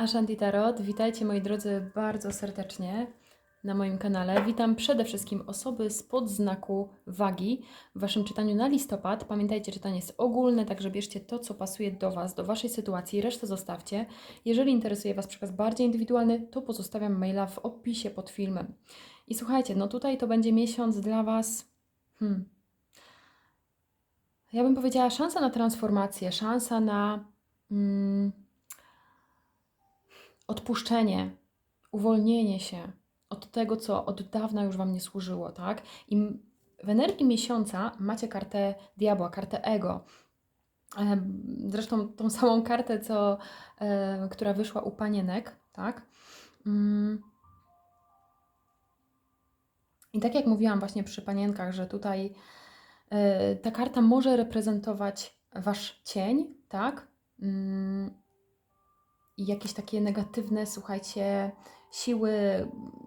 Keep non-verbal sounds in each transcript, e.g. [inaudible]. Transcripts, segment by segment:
Ashanti Tarot, witajcie moi drodzy bardzo serdecznie na moim kanale. Witam przede wszystkim osoby spod znaku wagi w Waszym czytaniu na listopad. Pamiętajcie, czytanie jest ogólne, także bierzcie to, co pasuje do Was, do Waszej sytuacji, resztę zostawcie. Jeżeli interesuje Was przekaz bardziej indywidualny, to pozostawiam maila w opisie pod filmem. I słuchajcie, no tutaj to będzie miesiąc dla Was... Hmm, ja bym powiedziała szansa na transformację, szansa na... Mm, odpuszczenie, uwolnienie się od tego, co od dawna już Wam nie służyło, tak? I w energii miesiąca macie kartę diabła, kartę ego. Zresztą tą samą kartę, co, która wyszła u panienek, tak? Mm. I tak jak mówiłam właśnie przy panienkach, że tutaj e, ta karta może reprezentować Wasz cień, tak? I jakieś takie negatywne, słuchajcie, siły,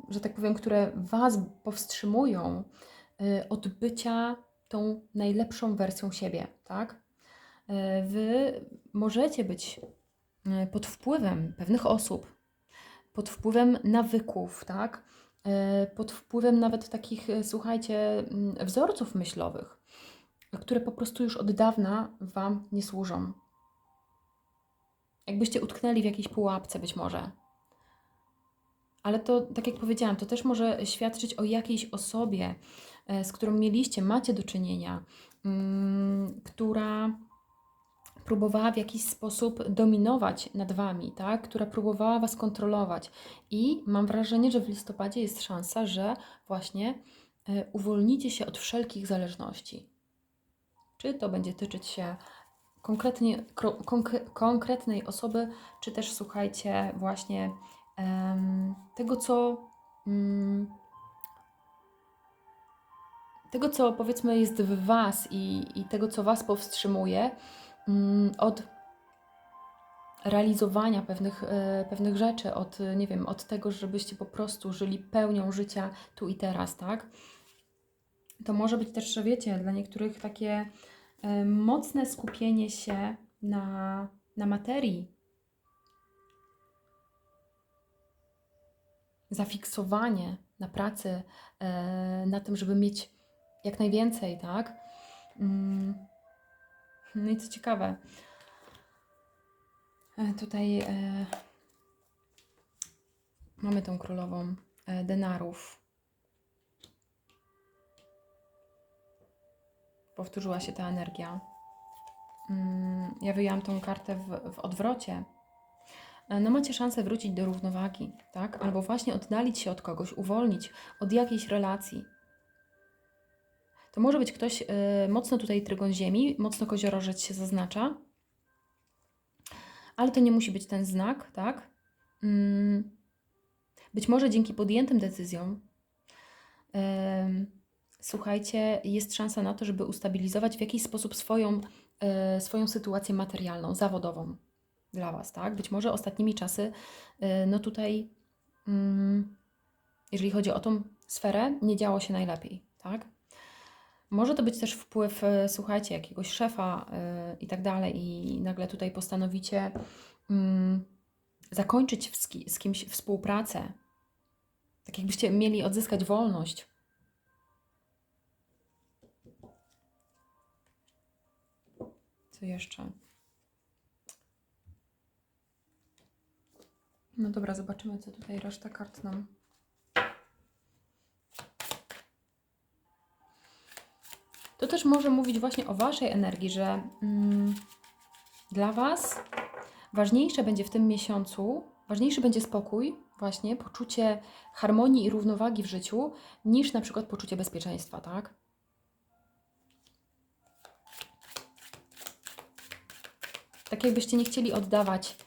że tak powiem, które Was powstrzymują y, od bycia tą najlepszą wersją siebie, tak? Y, Wy możecie być y, pod wpływem pewnych osób, pod wpływem nawyków, tak? Pod wpływem nawet takich, słuchajcie, mm, wzorców myślowych, które po prostu już od dawna Wam nie służą. Jakbyście utknęli w jakiejś pułapce być może. Ale to, tak jak powiedziałam, to też może świadczyć o jakiejś osobie, e, z którą mieliście, macie do czynienia, mm, która próbowała w jakiś sposób dominować nad wami, tak? która próbowała was kontrolować. I mam wrażenie, że w listopadzie jest szansa, że właśnie e, uwolnicie się od wszelkich zależności. Czy to będzie tyczyć się konkretnie, konkre- konkretnej osoby, czy też słuchajcie właśnie em, tego, co mm, tego, co powiedzmy jest w Was i, i tego, co Was powstrzymuje mm, od realizowania pewnych, e, pewnych rzeczy, od, nie wiem, od tego, żebyście po prostu żyli pełnią życia tu i teraz, tak? To może być też, że wiecie, dla niektórych takie mocne skupienie się na, na materii, zafiksowanie na pracy, e, na tym, żeby mieć jak najwięcej, tak? Mm. No i co ciekawe, e, tutaj e, mamy tą królową e, denarów. Powtórzyła się ta energia. Mm, Ja wyjęłam tą kartę w, w odwrocie. E, No macie szansę wrócić do równowagi, tak? Albo właśnie oddalić się od kogoś, uwolnić od jakiejś relacji. To może być ktoś y, mocno tutaj trygon ziemi, mocno koziorożec się zaznacza, ale to nie musi być ten znak, tak? Mm, być może dzięki podjętym decyzjom, ym, słuchajcie, jest szansa na to, żeby ustabilizować w jakiś sposób swoją, y, swoją sytuację materialną, zawodową dla Was, tak? Być może ostatnimi czasy, y, no tutaj, mm, jeżeli chodzi o tą sferę, nie działo się najlepiej, tak? Może to być też wpływ, y, słuchajcie, jakiegoś szefa y, i tak dalej, i nagle tutaj postanowicie mm, zakończyć z kimś współpracę. Tak jakbyście mieli odzyskać wolność. Co jeszcze? No dobra, zobaczymy, co tutaj reszta kart nam. To też może mówić właśnie o Waszej energii, że mm, dla Was ważniejsze będzie w tym miesiącu, ważniejszy będzie spokój, właśnie poczucie harmonii i równowagi w życiu, niż na przykład poczucie bezpieczeństwa, tak? Tak jakbyście nie chcieli oddawać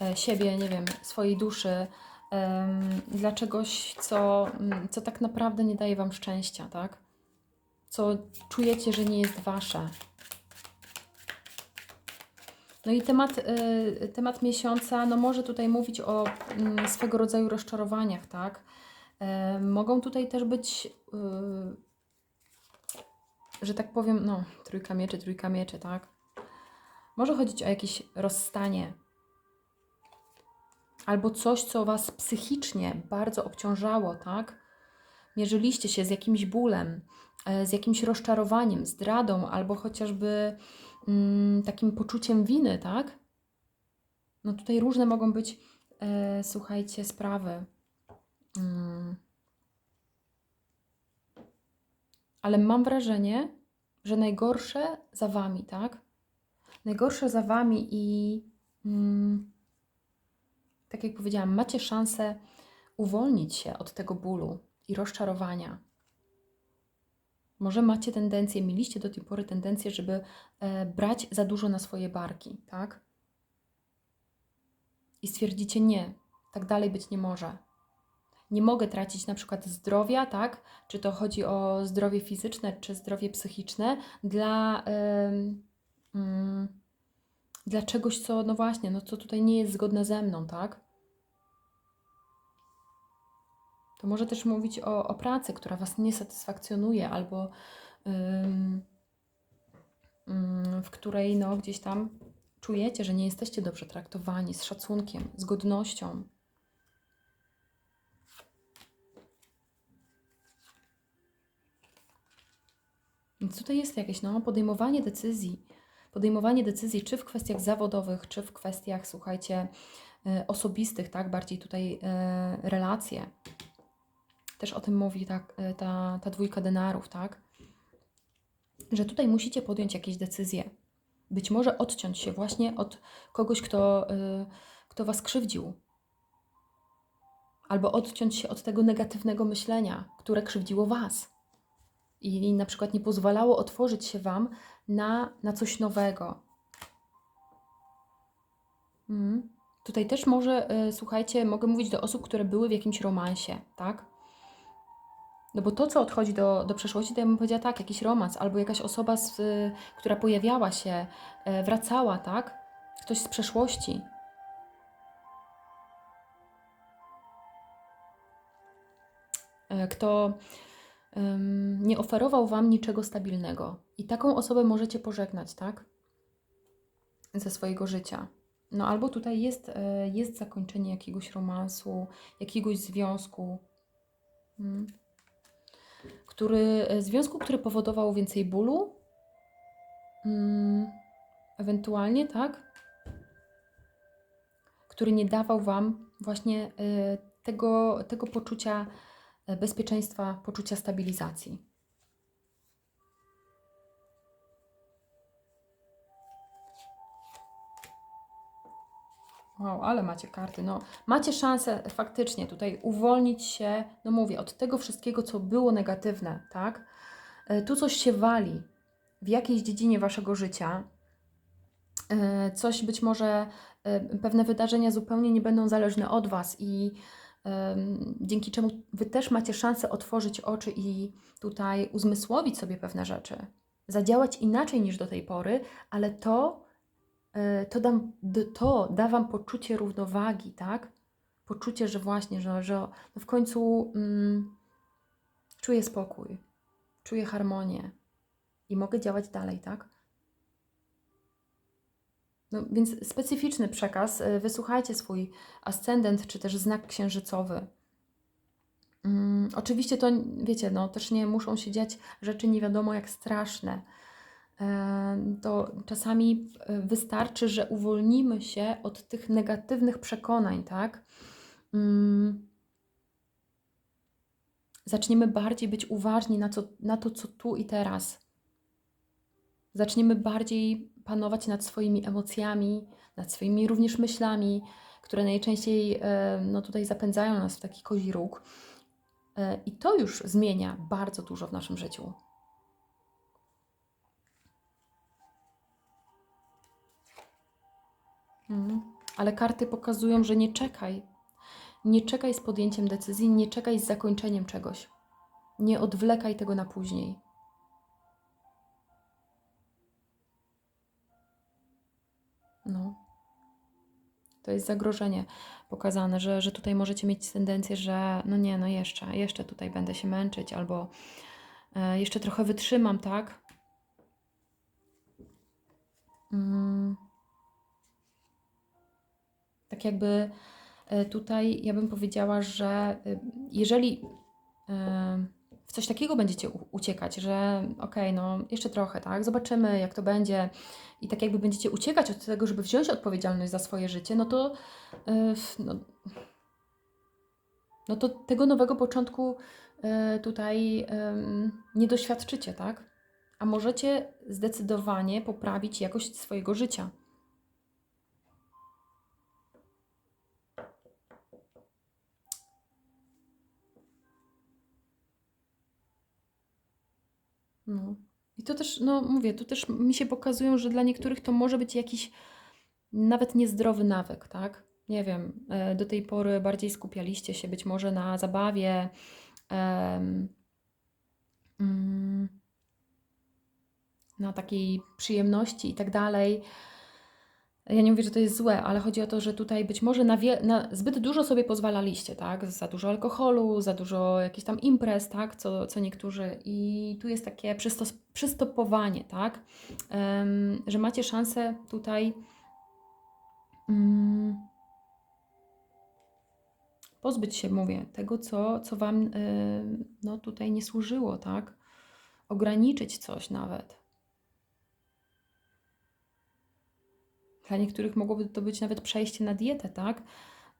e, siebie, nie wiem, swojej duszy dla czegoś, co, mm, co tak naprawdę nie daje Wam szczęścia, tak? Co czujecie, że nie jest Wasze. No i temat, y, temat miesiąca, no może tutaj mówić o mm, swego rodzaju rozczarowaniach, tak? E, mogą tutaj też być, y, że tak powiem, no, trójka mieczy, trójka mieczy, tak? Może chodzić o jakieś rozstanie. albo coś, co Was psychicznie bardzo obciążało, tak? Mierzyliście się z jakimś bólem, e, z jakimś rozczarowaniem, zdradą, albo chociażby mm, takim poczuciem winy, tak? No tutaj różne mogą być, e, słuchajcie, sprawy. Mm. Ale mam wrażenie, że najgorsze za Wami, tak? Najgorsze za Wami i mm, tak jak powiedziałam, macie szansę uwolnić się od tego bólu i rozczarowania. Może macie tendencję, mieliście do tej pory tendencję, żeby e, brać za dużo na swoje barki, tak? I stwierdzicie nie, tak dalej być nie może. Nie mogę tracić na przykład zdrowia, tak? Czy to chodzi o zdrowie fizyczne, czy zdrowie psychiczne dla, ym, dla czegoś, co, no właśnie, no co tutaj nie jest zgodne ze mną, tak? To może też mówić o, o pracy, która Was nie satysfakcjonuje, albo ym, ym, w której no, gdzieś tam czujecie, że nie jesteście dobrze traktowani, z szacunkiem, z godnością. Więc tutaj jest jakieś no, podejmowanie decyzji. Podejmowanie decyzji, czy w kwestiach zawodowych, czy w kwestiach, słuchajcie, y, osobistych, tak? Bardziej tutaj y, relacje. Też o tym mówi ta, y, ta, ta dwójka denarów, tak? Że tutaj musicie podjąć jakieś decyzje. Być może odciąć się właśnie od kogoś, kto, kto was krzywdził. Albo odciąć się od tego negatywnego myślenia, które krzywdziło was i na przykład nie pozwalało otworzyć się Wam na, na coś nowego. Mm. Tutaj też może, y, słuchajcie, mogę mówić do osób, które były w jakimś romansie, tak? No bo to, co odchodzi do, do przeszłości, to ja bym powiedziała tak, jakiś romans, albo jakaś osoba, z, y, która pojawiała się, y, wracała, tak? Ktoś z przeszłości. Kto nie oferował Wam niczego stabilnego. I taką osobę możecie pożegnać, tak? Ze swojego życia. No albo tutaj jest, e, jest zakończenie jakiegoś romansu, jakiegoś związku, hmm. który, e, związku, który powodował więcej bólu, hmm. ewentualnie, tak? Który nie dawał Wam właśnie e, tego, tego poczucia bezpieczeństwa, poczucia stabilizacji. Wow, ale macie karty. No, macie szansę faktycznie tutaj uwolnić się, no mówię, od tego wszystkiego, co było negatywne, tak? E, tu coś się wali w jakiejś dziedzinie waszego życia. E, coś być może, e, pewne wydarzenia zupełnie nie będą zależne od was i dzięki czemu Wy też macie szansę otworzyć oczy i tutaj uzmysłowić sobie pewne rzeczy, zadziałać inaczej niż do tej pory, ale to, e, to, dam, to da Wam poczucie równowagi, tak? Poczucie, że właśnie, że, że no w końcu mm, czuję spokój, czuję harmonię i mogę działać dalej, tak? No, więc specyficzny przekaz. E, wysłuchajcie swój ascendent czy też znak księżycowy. Um, oczywiście to, wiecie, no też nie muszą się dziać rzeczy nie wiadomo jak straszne. E, to czasami e, wystarczy, że uwolnimy się od tych negatywnych przekonań, tak? Um, zaczniemy bardziej być uważni na, co, na to, co tu i teraz. Zaczniemy bardziej panować nad swoimi emocjami, nad swoimi również myślami, które najczęściej e, no, tutaj zapędzają nas w taki kozi róg. E, I to już zmienia bardzo dużo w naszym życiu. Mhm. Ale karty pokazują, że nie czekaj. Nie czekaj z podjęciem decyzji, nie czekaj z zakończeniem czegoś. Nie odwlekaj tego na później. No. To jest zagrożenie pokazane, że, że tutaj możecie mieć tendencję, że no nie, no jeszcze, jeszcze tutaj będę się męczyć, albo e, jeszcze trochę wytrzymam, tak? Mm. Tak jakby e, tutaj ja bym powiedziała, że e, jeżeli w coś takiego będziecie uciekać, że okej, no jeszcze trochę, tak, zobaczymy jak to będzie i tak jakby będziecie uciekać od tego, żeby wziąć odpowiedzialność za swoje życie, no to e, no, no to tego nowego początku e, tutaj em, nie doświadczycie, tak? A możecie zdecydowanie poprawić jakość swojego życia. No. I to też, no mówię, tu też mi się pokazują, że dla niektórych to może być jakiś nawet niezdrowy nawyk, tak? Nie wiem, e, do tej pory bardziej skupialiście się być może na zabawie, em, mm, na takiej przyjemności i tak dalej. Ja nie mówię, że to jest złe, ale chodzi o to, że tutaj być może na, na zbyt dużo sobie pozwalaliście, tak? Za dużo alkoholu, za dużo jakichś tam imprez, tak? Co, co niektórzy. I tu jest takie przystos, przystopowanie, tak? Em, że macie szansę tutaj mm, pozbyć się, mówię, tego, co, co Wam no, tutaj nie służyło, tak? Ograniczyć coś nawet. Dla niektórych mogłoby to być nawet przejście na dietę, tak?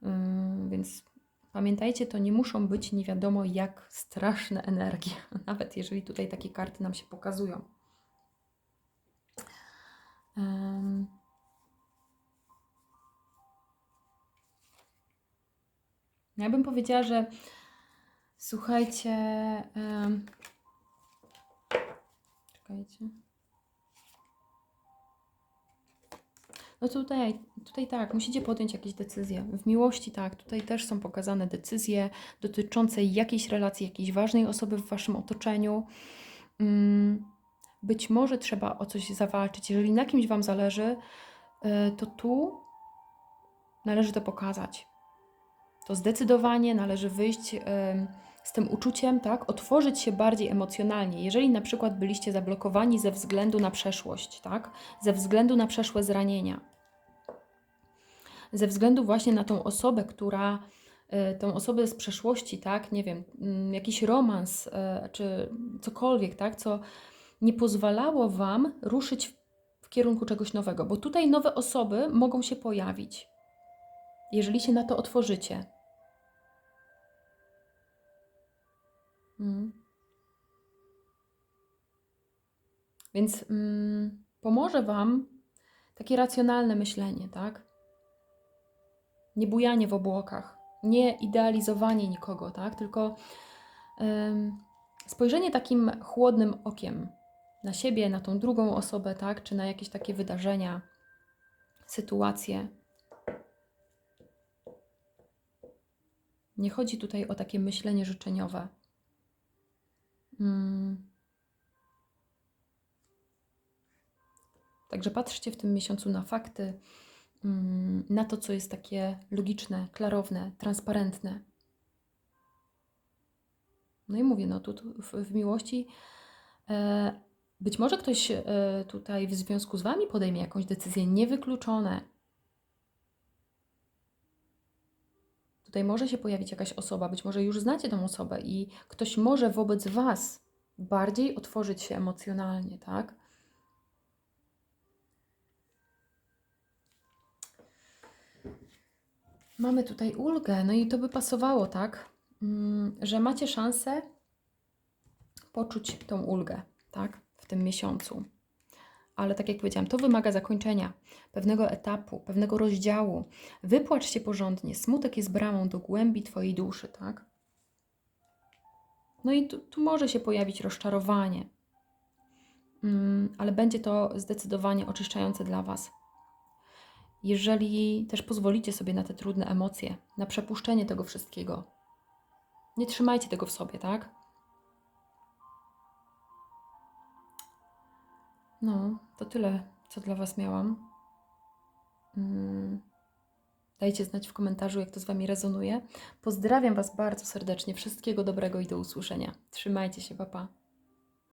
Ym, więc pamiętajcie, to nie muszą być nie wiadomo jak straszne energie, [laughs] nawet jeżeli tutaj takie karty nam się pokazują. Ym. Ja bym powiedziała, że słuchajcie. ym, Czekajcie. No tutaj, tutaj tak, musicie podjąć jakieś decyzje. W miłości tak, tutaj też są pokazane decyzje dotyczące jakiejś relacji, jakiejś ważnej osoby w waszym otoczeniu. Mm, Być może trzeba o coś zawalczyć. Jeżeli na kimś wam zależy, y, to tu należy to pokazać. To zdecydowanie należy wyjść z tym uczuciem, tak, otworzyć się bardziej emocjonalnie. Jeżeli na przykład byliście zablokowani ze względu na przeszłość, tak, ze względu na przeszłe zranienia, ze względu właśnie na tą osobę, która, y, tą osobę z przeszłości, tak, nie wiem, mm, jakiś romans, y, czy cokolwiek, tak, co nie pozwalało Wam ruszyć w, w kierunku czegoś nowego, bo tutaj nowe osoby mogą się pojawić, jeżeli się na to otworzycie. Mm. Więc mm, pomoże Wam takie racjonalne myślenie, tak? Nie bujanie w obłokach, nie idealizowanie nikogo, tak? Tylko spojrzenie takim chłodnym okiem na siebie, na tą drugą osobę, tak? Czy na jakieś takie wydarzenia, sytuacje. Nie chodzi tutaj o takie myślenie życzeniowe. Mm. Także patrzcie w tym miesiącu na fakty, na to, co jest takie logiczne, klarowne, transparentne. No i mówię, no tu, tu w, w miłości e, być może ktoś e, tutaj w związku z Wami podejmie jakąś decyzję niewykluczone. Tutaj może się pojawić jakaś osoba, być może już znacie tą osobę i ktoś może wobec Was bardziej otworzyć się emocjonalnie, tak? Mamy tutaj ulgę, no i to by pasowało, tak? Mm, Że macie szansę poczuć tą ulgę, tak? W tym miesiącu. Ale tak jak powiedziałam, to wymaga zakończenia pewnego etapu, pewnego rozdziału. Wypłacz się porządnie. Smutek jest bramą do głębi Twojej duszy, tak? No i tu, tu może się pojawić rozczarowanie, Mm, ale będzie to zdecydowanie oczyszczające dla Was. Jeżeli też pozwolicie sobie na te trudne emocje, na przepuszczenie tego wszystkiego, nie trzymajcie tego w sobie, tak? No, to tyle, co dla Was miałam. Mm, Dajcie znać w komentarzu, jak to z Wami rezonuje. Pozdrawiam Was bardzo serdecznie. Wszystkiego dobrego i do usłyszenia. Trzymajcie się, papa. Pa.